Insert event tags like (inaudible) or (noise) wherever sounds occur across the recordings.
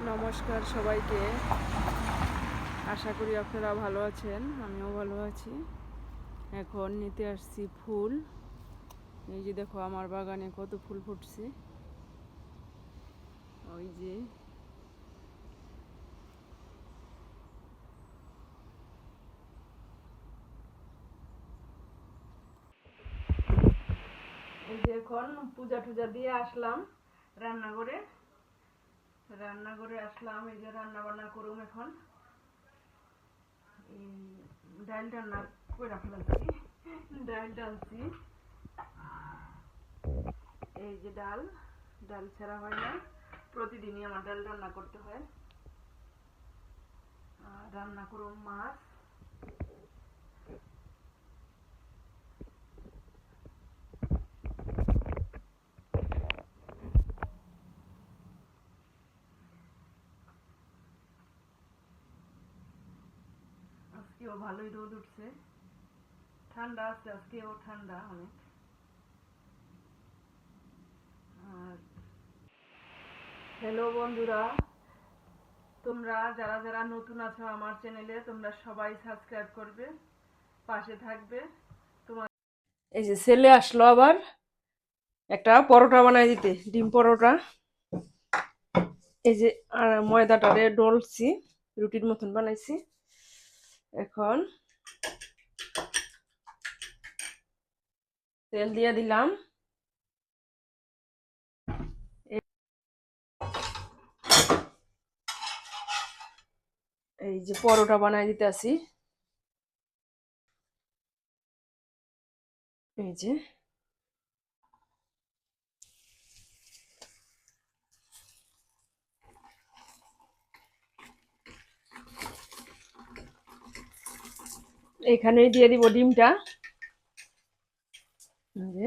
নমস্কার সবাইকে। আশা করি আপনারা ভালো আছেন, আমিও ভালো আছি। এখন নিতে আসছি ফুল। এই যে দেখো, আমার বাগানে কত ফুল ফুটছে। ওই যে। যে এখন পূজা টুজা দিয়ে আসলাম রান্নাঘরে। রান্নাঘরে আসলাম, এই যে রান্না বান্না করুম এখন। ডাল রান্না করে ডাল ডালছি। এই যে ডাল ডাল ছাড়া হয় না। প্রতিদিনই আমার ডাল রান্না করতে হয়। রান্না করুম মাছ। আজকেও ভালোই রোদ উঠছে। ঠান্ডা আছে, আজকেও ঠান্ডা অনেক। আর হ্যালো বন্ধুরা, তোমরা যারা যারা নতুন আছো আমার চ্যানেলে তোমরা সবাই সাবস্ক্রাইব করবে, পাশে থাকবে। তোমার এই যে ছেলে আসলো আবার, একটা পরোটা বানাই দিতে, ডিম পরোটা। এই যে ময়দাটারে ডলছি, রুটির মতন বানাইছি। এখন তেল দিয়ে দিলাম। এই যে পরোটা বানাই দিতে আসি এই যে এখানে দিয়ে দিব ডিমটা এই যে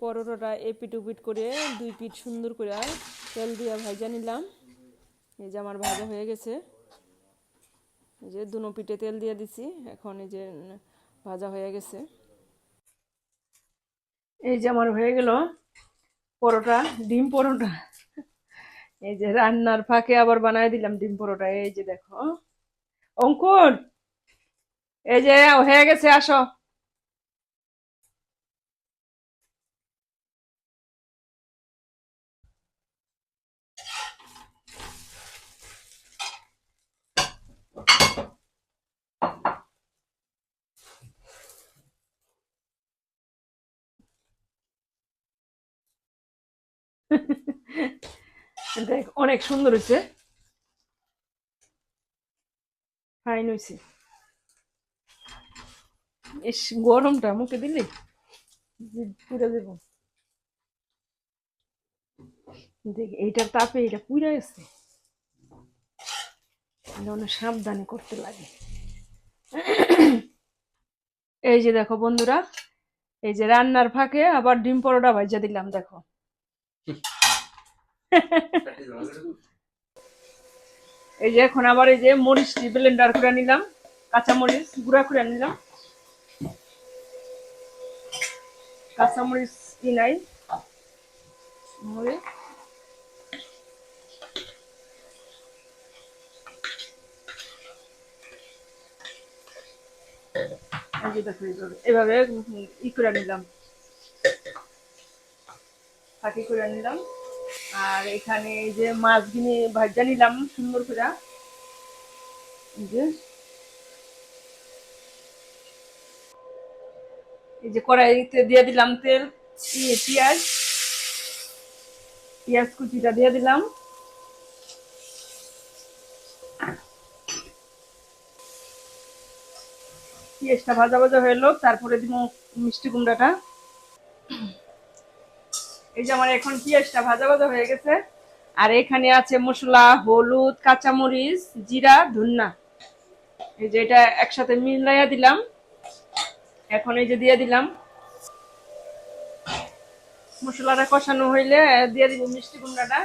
পরোটাটা এপিট উপিট করে দুই পিঠ সুন্দর করে তেল দিয়ে ভাজা নিলাম। এই যে আমার ভাজা হয়ে গেছে। এই যে দুনো পিঠে তেল দিয়ে দিছি। এখন এই যে ভাজা হয়ে গেছে। এই যে আমার হয়ে গেল পরোটা, ডিম পরোটা। এই যে রান্নার ফাঁকে আবার বানাই দিলাম ডিম পরোটা। এই যে দেখো। অঙ্কুর, এই যে হয়ে গেছে, আসো। (laughs) দেখ, অনেক সুন্দর হয়েছে। ফাইন হয়েছে। এস গরমটা মুখে দিলি? পুড়ে দেব। দেখ, এইটার তাপে এটা পুড়ে গেছে। অনেক সাবধানে করতে লাগে। এই যে দেখো বন্ধুরা, এই যে রান্নার ফাঁকে আবার ডিম পরোটা ভাজা দিলাম, দেখো। এই যে এখন আবার এই যে মরিচটি ব্লেন্ডার করে নিলাম, কাঁচা মরিচ গুঁড়া করে নিলাম। কাঁচা মরিচ কি নাই? এভাবে ই করে নিলাম। ফাঁকি করে নিলাম। আর এখানে যে মাছগুলি ভাজা নিলাম সুন্দর করে। যে। এই যে কড়াইতে দিয়ে দিলাম তেল পেঁয়াজ। পেঁয়াজ কুচিটা দিয়ে দিলাম। পেঁয়াজটা ভাজা ভাজা হয়ে তারপরে দিব মিষ্টি কুমড়াটা। এই যে আমার এখন পেঁয়াজটা ভাজা ভাজা হয়ে গেছে। আর এখানে আছে মশলা, হলুদ, কাঁচামরিচ, জিরা, ধুন্না। এই যে এটা একসাথে মিলাইয়া দিলাম। এখন এই যে দিয়ে দিলাম। মশলাটা কষানো হইলে, দিয়ে দিব মিষ্টি কুমড়াটা।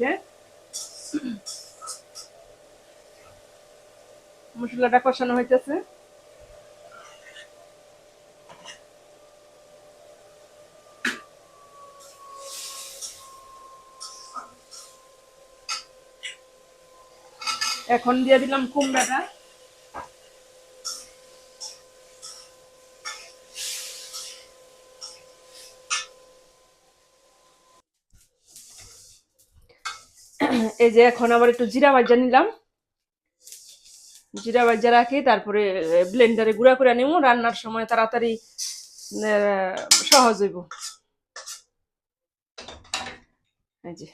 যে মশলাটা কষানো হইতেছে। এখন দিয়ে দিলাম কুমড়াটা। এই যে এখন আবার একটু জিরা ভাজা নিলাম। জিরা ভাজা রাখি, তারপরে ব্লেন্ডারে গুঁড়া করে নিব রান্নার সময় তাড়াতাড়ি সহজ হইব। এই যে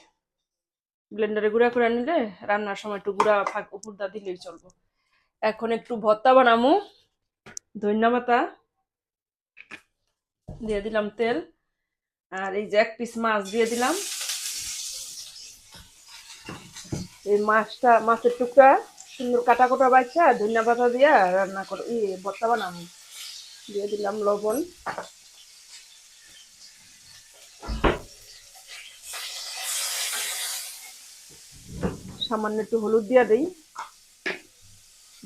ব্লেন্ডারে গুঁড়া করে নিলে রান্নার সময় একটু গুঁড়া ফাঁক উপর দা দিলেই চলবো। এখন একটু ভর্তা বানামু। ধনিয়া পাতা দিয়ে দিলাম তেল। আর এই যে এক পিস মাছ দিয়ে দিলাম। এই মাছটা, মাছের টুকরা, সুন্দর কাটা কোটা বাচ্চা ধনিয়া পাতা দিয়া রান্না করে, ই ভর্তা বানাবো। দিয়ে দিলাম লবণ। সামান্য একটু হলুদ দিয়া দেই।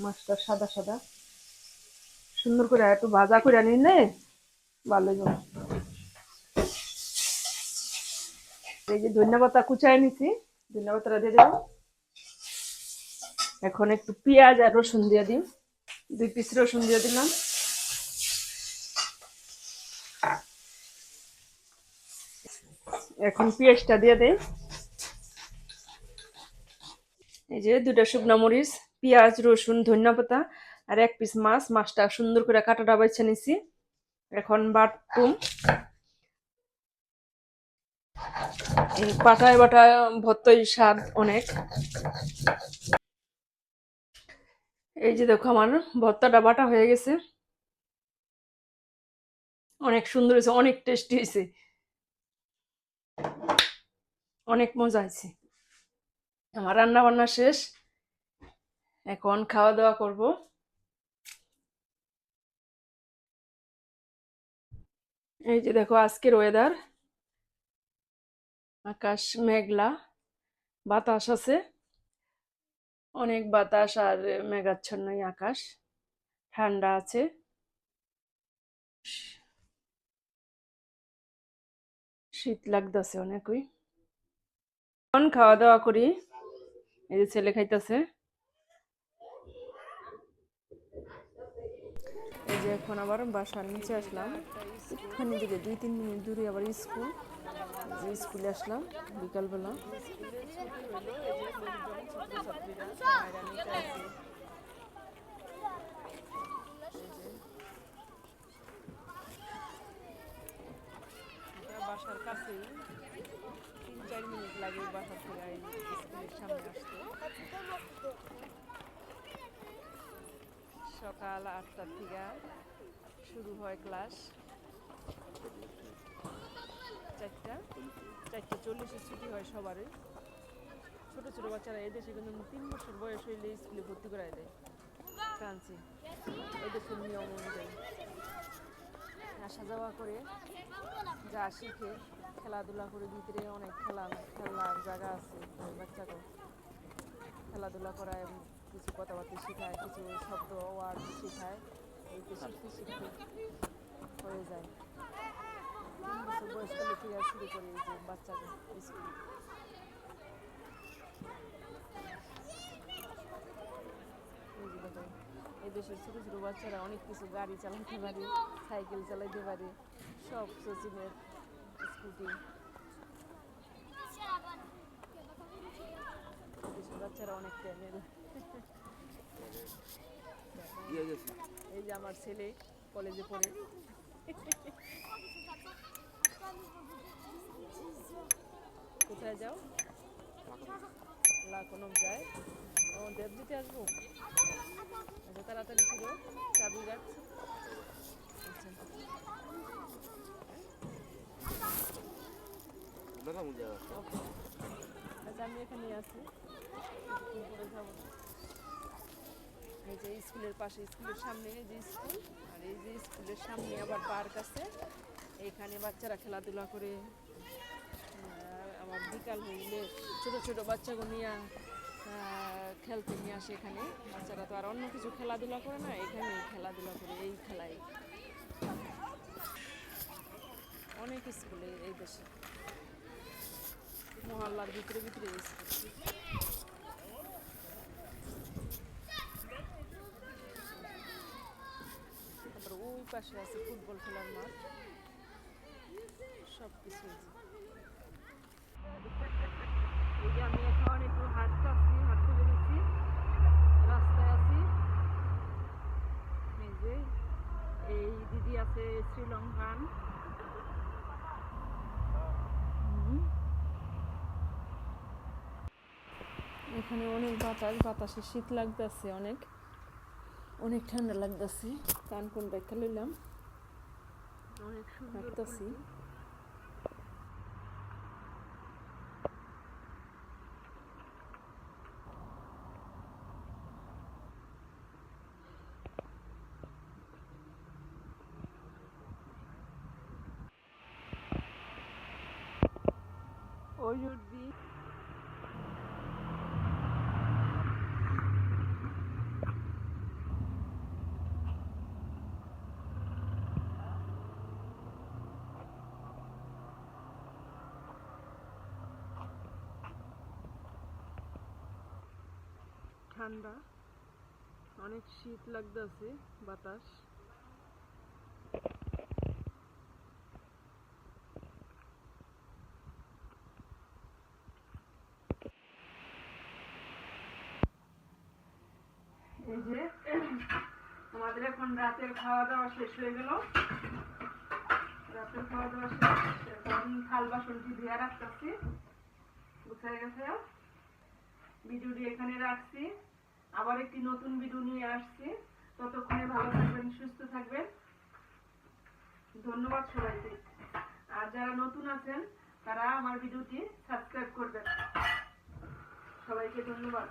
মাছটা সাদা সাদা। সুন্দর করে একটু ভাজা করে নিলে ভালো হইব। এই যে ধনিয়া পাতা কুচায় নিছি, ধনিয়া পাতাটা দিয়ে দিলাম। এখন একটু পেঁয়াজ আর রসুন দিয়ে দিই। দুই পিস রসুন দিয়ে দিলাম। এখন পেঁয়াজটা দিয়ে দেই। এই যে দুটা শুকনো মরিচ, পেঁয়াজ, রসুন, ধনিয়া পাতা আর এক পিস মাছ। মাছটা সুন্দর করে কাটাটা বাইছে নিছি। এখন বাটুম। পাটায় বাটা ভর্তই স্বাদ অনেক। এই যে দেখো আমার ভর্তাটা বাটা হয়ে গেছে। অনেক সুন্দর হয়েছে, অনেক টেস্টি হয়েছে। অনেক মজা হয়েছে। আমার রান্না বান্না শেষ। এখন খাওয়া দাওয়া করব। এই যে দেখো আজকের ওয়েদার আকাশ মেঘলা, বাতাস আছে। অনেক বাতাস আর মেঘাচ্ছন্নই আকাশ। ঠান্ডা আছে। শীত লাগতেছে অনেকই। এখন খাওয়া দাওয়া করি। এই যে ছেলে খাইতেছে। এই যে এখন আবার বাসার নিচে আসলাম। একটুখানি দিকে দুই তিন মিনিট দূরে আবার স্কুল। যে স্কুলে আসলাম, বিকালবেলা। বাসার তিন, চার মিনিট লাগে সকাল আটটার থেকে শুরু হয় ক্লাস। চারটা, চারটে চল্লিশে ছুটি হয় সবারই। ছোট ছোট বাচ্চারা এদেশে কিন্তু তিন বছর বয়স হইলে স্কুলে ভর্তি করায় দেয়। ফ্রান্সে। এদেশের নিয়ম অনুযায়ী। আসা যাওয়া করে, যা শিখে খেলাধুলা করে ভিতরে অনেক খেলা, খেলার জায়গা আছে বাচ্চাকে খেলাধুলা করায় কিছু কথাবার্তা শেখায়, কিছু শব্দ ওয়ার্ড শেখায়। এইটা শিখতে শিখতে হয়ে যায়। তিন বছর বয়স থেকে শুরু করে যে বাচ্চাকে স্কুল এই দেশের ছোটো ছোটো বাচ্চারা অনেক কিছু গাড়ি চালাতে পারে সাইকেল চালাতে পারে সব সচিনের স্কুটি বাচ্চারা অনেক ট্যালেন্ট এই যে আমার ছেলে কলেজে পড়ে। কোথায় যাও? লাকনম যায়। ও দেব দিতে আসব? আচ্ছা তাড়াতাড়ি ফিরো চাবি রাখছি আচ্ছা আমি এখানেই আছি। যাব এই যে স্কুলের পাশে, স্কুলের সামনে যে স্কুল, আর এই যে স্কুলের সামনে আবার পার্ক আছে। এখানে বাচ্চারা খেলাধুলা করে। আমার বিকাল হইলে ছোট ছোট বাচ্চাগুলো নিয়ে খেলতে নিয়ে আসে এখানে। বাচ্চারা তো আর অন্য কিছু খেলাধুলা করে না এখানে খেলাধুলা করে এই খেলায়। অনেক স্কুলে এই দেশে। মহল্লার ভিতরে ভিতরে স্কুল তারপর ওই পাশে আছে ফুটবল খেলার মাঠ। সব কিছু আমি এখন একটু হাঁটতে আছি হাঁটতে বেরিয়েছি রাস্তায় আছি যে এই দিদি আছে শ্রীলঙ্কান। এখানে অনেক বাতাস বাতাসে শীত লাগতেছে অনেক। অনেক ঠান্ডা লাগতেছে। কান কোন দেখা লইলাম। অনেক সুন্দর ওই উঠবি ঠান্ডা অনেক শীত লাগতেছে বাতাস এই যে আমাদের এখন রাতের খাওয়া দাওয়া শেষ হয়ে গেল। রাতের খাওয়া দাওয়া শেষ, এখন থাল বাসনটি ধুয়ে রাখতেছি। গুছাই গেছে? ভিডিওটি এখানে রাখছি। আবার একটি নতুন ভিডিও নিয়ে আসছি। ততক্ষণে ভালো থাকবেন, সুস্থ থাকবেন। ধন্যবাদ সবাইকে। আর যারা নতুন আছেন, তারা আমার ভিডিওটি সাবস্ক্রাইব করবেন। সবাইকে ধন্যবাদ।